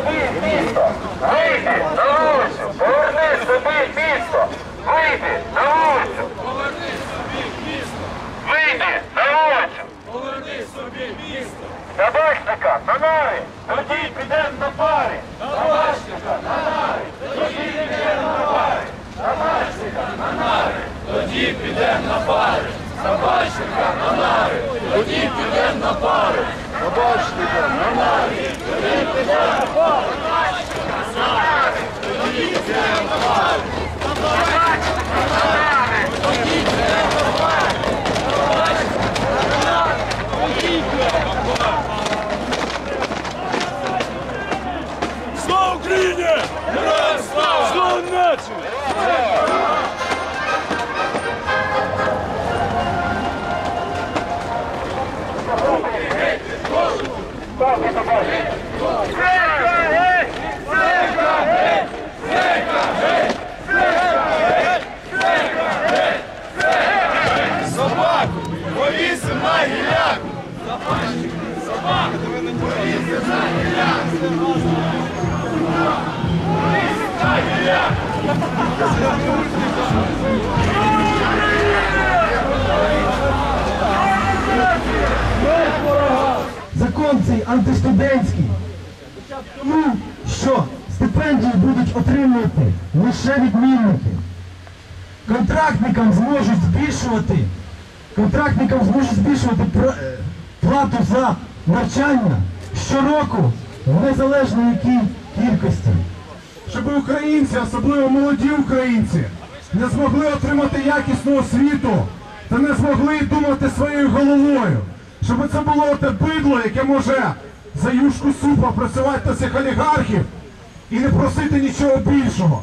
собі місто. Вийди на вулицю. Поверни собі місто. Вийди на вулицю. Вийди на вулицю. Поверни собі місто, Табачника на нари. Тоді підемо на пари. табачника на нари, тоді підемо на пари. Табачника на нари, тоді підемо на пари. Табачника на нари, тоді підемо на пари. Табачника на нари, тоді підемо на пари. Табачника на нари, тоді підемо на пари. Табачника на нари, тоді підемо на пари. Табачника на нари, тоді підемо на пари. Слава Україні! Героям слава! Нації! Собаку повісив на гіляку. Собаку повісив на гіляку. Цей антистудентський. Ну, що стипендії будуть отримувати лише відмінники. Контрактникам зможуть збільшувати, контрактникам зможуть збільшувати е, плату за навчання щороку в незалежно якій кількості. щоб українці, особливо молоді українці, не змогли отримати якісну освіту та не змогли думати своєю головою. Щоб це було те бидло, яке може за юшку супа працювати на цих олігархів і не просити нічого більшого.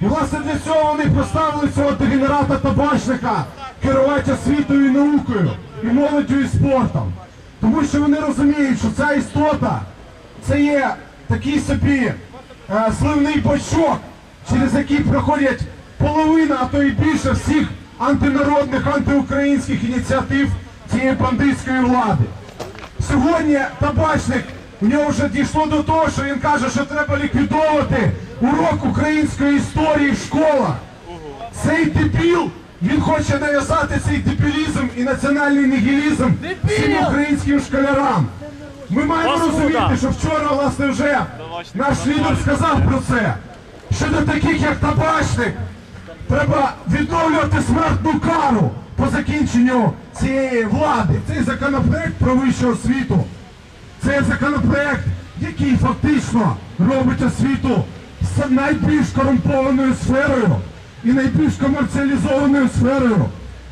І власне для цього вони поставили цього дегенерата табачника керувати освітою і наукою, і молоддю і спортом. Тому що вони розуміють, що ця істота це є такий собі е, сливний бачок, через який проходять половина, а то і більше всіх антинародних, антиукраїнських ініціатив цієї бандитської влади. Сьогодні табачник у нього вже дійшло до того, що він каже, що треба ліквідовувати урок української історії в школах. Цей дебіл, він хоче нав'язати цей дебілізм і національний нігілізм всім українським школярам. Ми маємо розуміти, що вчора, власне, вже наш лідер сказав про це. Що до таких, як табачник, треба відновлювати смертну кару по закінченню цієї влади. Цей законопроект про вищу освіту. Це законопроект, який фактично робить освіту найбільш корумпованою сферою і найбільш комерціалізованою сферою.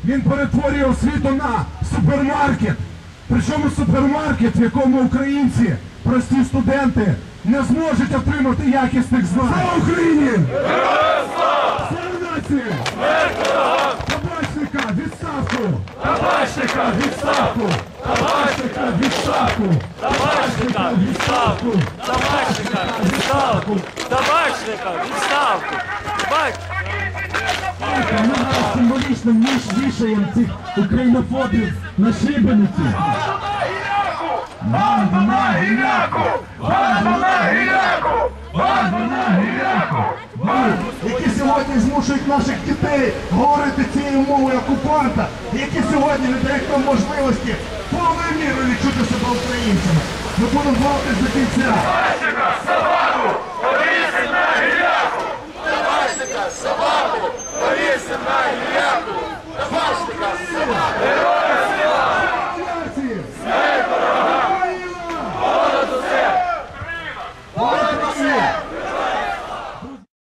Він перетворює освіту на супермаркет. Причому супермаркет, в якому українці, прості студенти, не зможуть отримати якісних знань. Слава Україні! Слава нації! Табачника, відставку! Табачника відставку! Табачника відставку! Табачника відставку! Табачника відставку! Табачника відставку! Зараз символічно віш- вішаємо цих українофобів на шибениці. Банда на гіляку! Банда на гіляку! Банда на гіляку! які сьогодні змушують наших дітей говорити цією мовою окупанта, які сьогодні не дають нам можливості повною мірою відчути себе українцями. Ми будемо боротися до кінця.